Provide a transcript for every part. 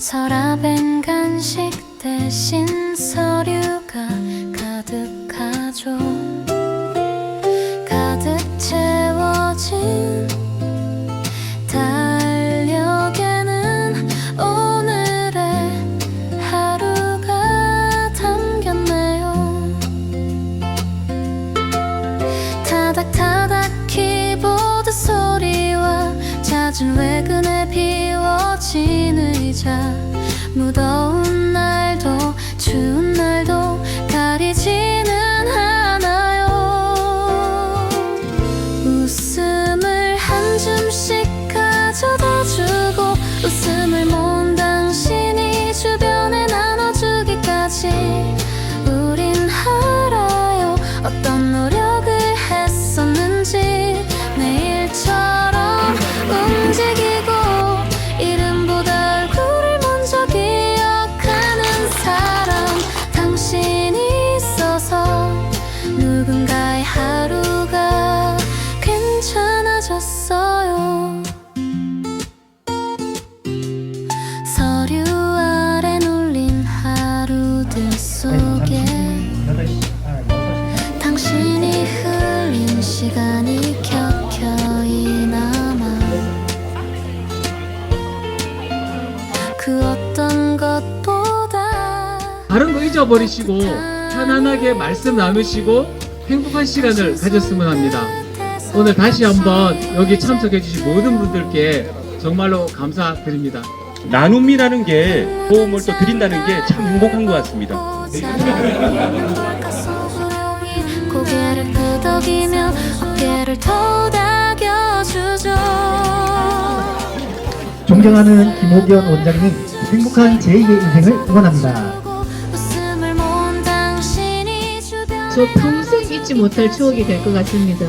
서랍엔 간식 대신 서류가 가득하죠. 가득 채워진 달력에는 오늘의 하루가 담겼네요. 타닥타닥 키보드 소리와 잦은 외근의 비 워진 의자 무더운 날도 추운 날도 가리지 서류 아래 눌린 하루들 속에 당신이 흘린 시간이 켜켜이 남아 그 어떤 것보다 다른 거 잊어버리시고 편안하게 말씀 나누시고 행복한 시간을 가졌으면 합니다. 오늘 다시 한번 여기 참석해 주신 모든 분들께 정말로 감사드립니다. 나눔이라는 게 도움을 또 드린다는 게 참 행복한 것 같습니다. 고개를 끄덕이며 어깨를 토닥여주죠 존경하는 김호기원 원장님 행복한 제2의 인생을 응원합니다. 저 평생 잊지 못할 추억이 될 것 같습니다.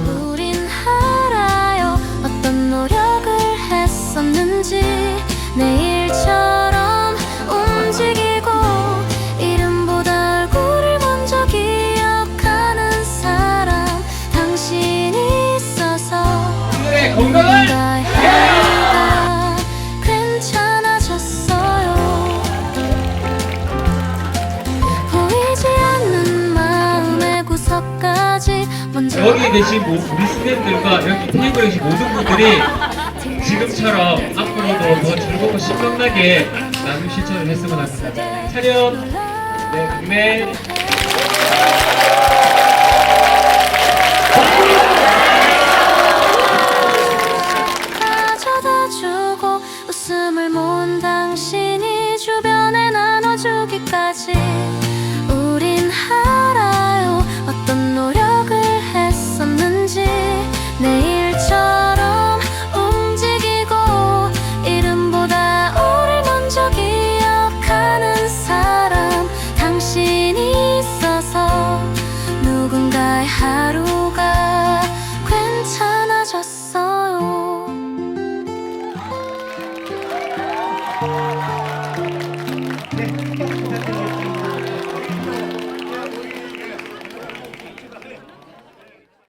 여기 계신 모- 우리 스태프들과 여기 테이블에 계신 모든 분들이 지금처럼 앞으로도 더 즐겁고 신명나게 나눔 실천을 했으면 합니다. 차렷, 네, 국내.